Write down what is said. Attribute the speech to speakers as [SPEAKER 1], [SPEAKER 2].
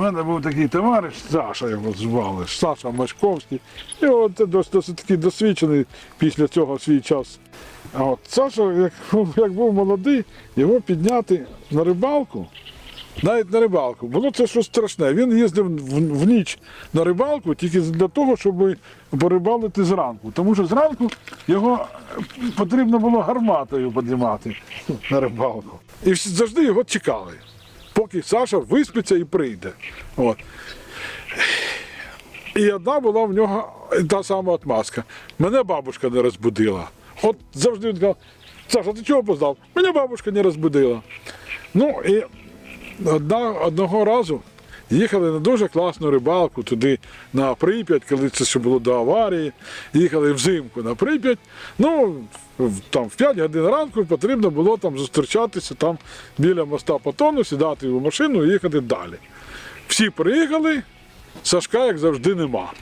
[SPEAKER 1] У мене був такий товариш, Саша його звали, Саша Мачковський. І от досить, досить такий досвідчений після цього свій час. А от Саша, як, як був молодий, його підняти на рибалку, навіть на рибалку, було це щось страшне. Він їздив в, в ніч на рибалку тільки для того, щоб порибалити зранку. Тому що зранку його потрібно було гарматою піднімати на рибалку. І завжди його чекали, поки Саша виспиться і прийде. От. І одна була в нього та сама отмазка. Мене бабушка не розбудила. От завжди він казав, Саша, ти чого поздав? Мене бабушка не розбудила. Ну і одна, одного разу їхали на дуже класну рибалку туди на Прип'ять, коли це ще було до аварії. Їхали взимку на Прип'ять. Ну, там в 5 годин ранку потрібно було там зустрічатися там біля моста Потону, сідати в машину і їхати далі. Всі приїхали, Сашка, як завжди, нема.